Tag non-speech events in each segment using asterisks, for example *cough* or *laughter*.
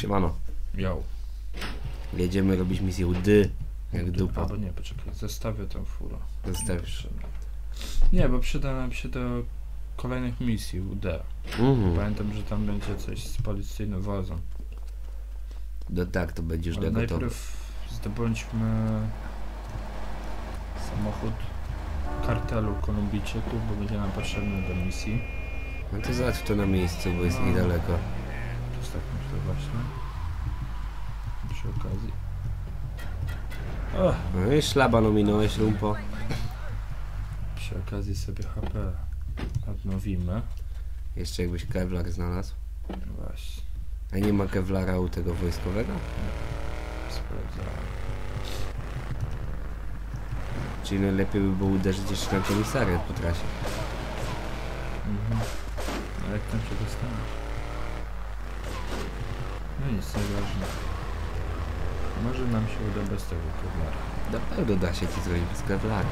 Siemano. Yo. Jedziemy robić misję UD. Jak dupa. Albo nie, poczekaj, zostawię tę furę. Zostawisz. Nie, bo przyda nam się do kolejnych misji UD. Mhm. Pamiętam, że tam będzie coś z policyjnym wozem. No tak, to będziesz Ale gotowy. najpierw zdobądźmy samochód kartelu Kolumbijczyków, bo będzie nam potrzebny do misji. No to załatw to na miejscu, bo jest No. niedaleko. Jest tak myślę właśnie. Przy okazji. O, No i szlaban ominąłeś, lumpo. przy okazji sobie HP odnowimy. Jeszcze jakbyś kevlar znalazł. No Właśnie, A nie ma kevlara u tego wojskowego? sprawdzałem. Czyli najlepiej by było uderzyć jeszcze na komisariat po trasie. Mhm. A jak tam się dostaniesz? No nic, nieważne. Może nam się uda bez tego kowlara. Na pewno da się ci zrobić bez kevlara.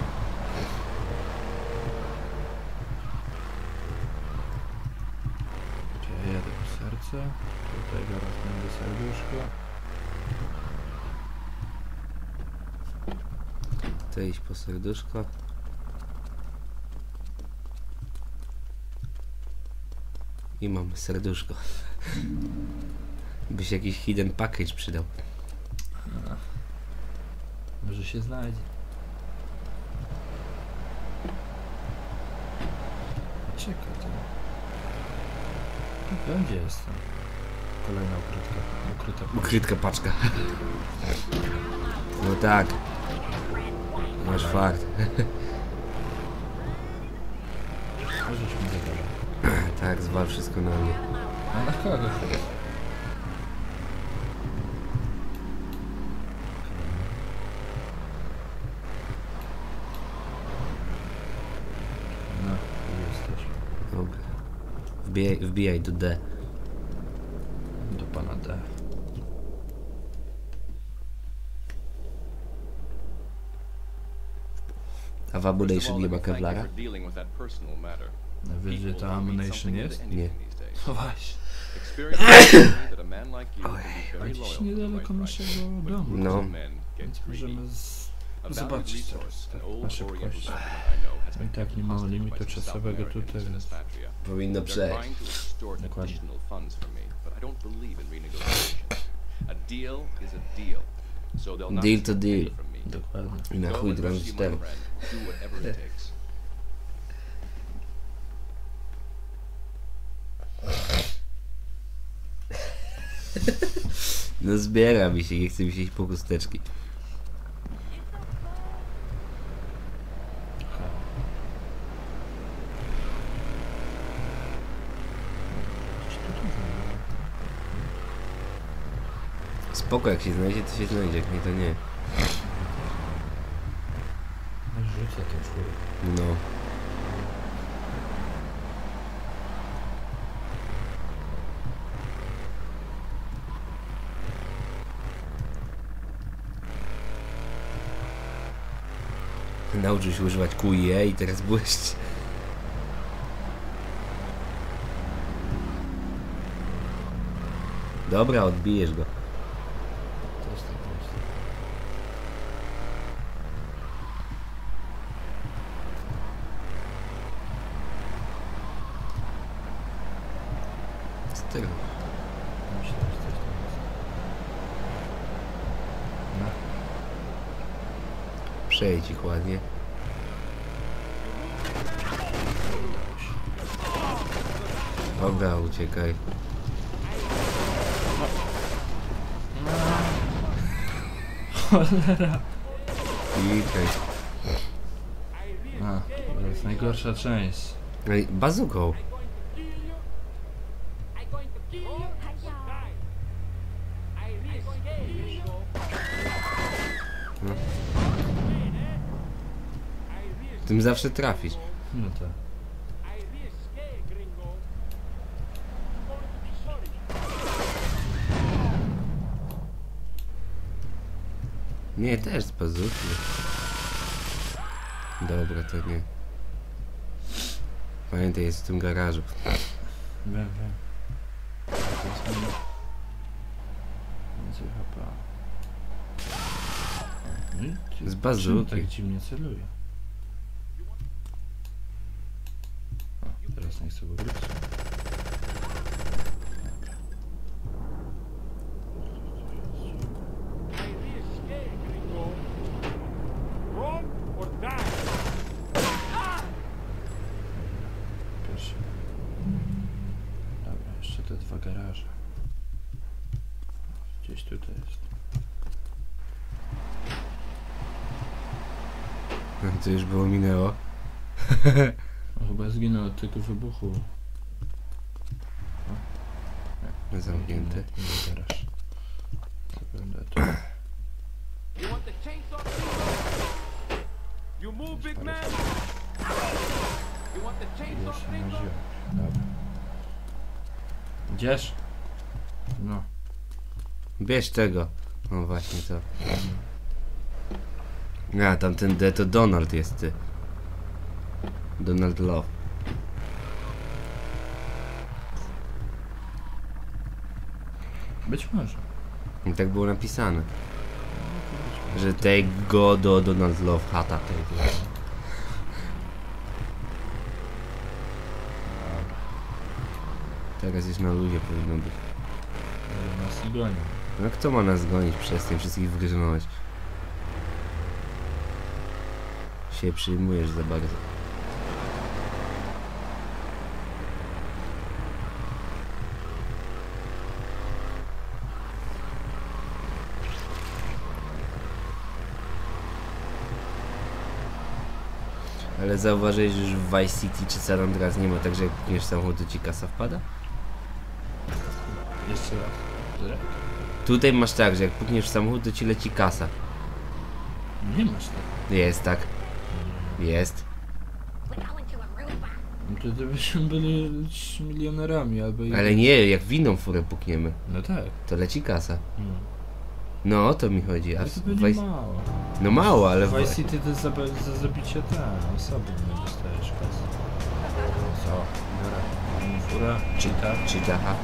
Gdzie ja jadę po serce? Tutaj zaraz będzie serduszko. To iść po serduszko. I mam serduszko. Byś jakiś hidden package przydał. A. Może się znajdzie. Czekaj to. Gdzie jestem. Kolejna ukrytka. Ukryta paczka. Ukrytka paczka. No tak. Masz fart. Możesz mi zagadać. Tak, zwal wszystko na mnie. A na kogo? No, tu jesteś. Dobra. Wbijaj, wbijaj do D. Do pana D. A w Abulation nie ma kevlara? Wiesz, gdzie ta jest? Nie. No właśnie. *coughs* A gdzieś niedaleko naszego domu. No. Więc możemy z... zobaczyć tak na szybkość. No i tak nie mamy limitu czasowego tutaj, więc... Powinno przejść. Dokładnie. Deal to deal. Dokładnie. I na chuj 4. No zbiera mi się, nie chce mi się iść po chusteczki. Spoko, jak się znajdzie, to się znajdzie, jak nie to nie. No. Nauczył się używać QE i teraz błyszczy. Dobra, odbijesz go. Też tak myślę. Tego. Myślę, że coś tam jest. No. Przejdź ich ładnie. Dobra, uciekaj. Cholera. Uciekaj. A, to jest najgorsza część. Ej, bazuką. No. Tym zawsze trafisz. No to. Nie, też z bazuki. Dobra, to nie. Pamiętaj, jest w tym garażu. Wiem, wiem. To jest mój- więcej HP. Ty- Z bazuki. tak dziwnie celuje? O, teraz or die. Pierwszy. Dobra, jeszcze te dwa garaże. Gdzieś tutaj jest. No, To już było minęło. O, chyba zginął od tego wybuchu. Zamknięte. Garaż. You move, big man. You want the chainsaw naziłem. Dobra. Idziesz? No. Bierz tego. No właśnie to. A, tamten D to Donald jest ty. Donald Love. Być może. I tak było napisane. Że take go do Donald Love chata. Teraz już na ludzie powinno być. Nas gonią. No kto ma nas gonić przez tym wszystkich wygrzynąłeś? Się przyjmujesz za bardzo. Ale zauważyłeś, że już w Vice City czy San Andreas nie ma tak, że jak pniesz samochód, to ci kasa wpada? Jeszcze raz. Tutaj masz tak, że jak pukniesz w samochód, to ci leci kasa. Nie masz tak. Jest tak. Jest. No to gdybyśmy byli milionerami albo... Ale nie, jak w inną furę pukniemy, No tak. to leci kasa. No. No o to mi chodzi. A Ale to będzie Vice... mało. No mało, ale W. Vice City to za, za zabicie tam, osoby nie dostajesz kasy. Co? Dobra. Mam furę, cheata. Czy tacha?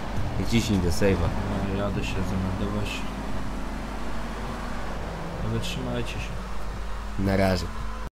I ciśnij do save'a. No, jadę się zameldować. No wytrzymajcie się. Na razie.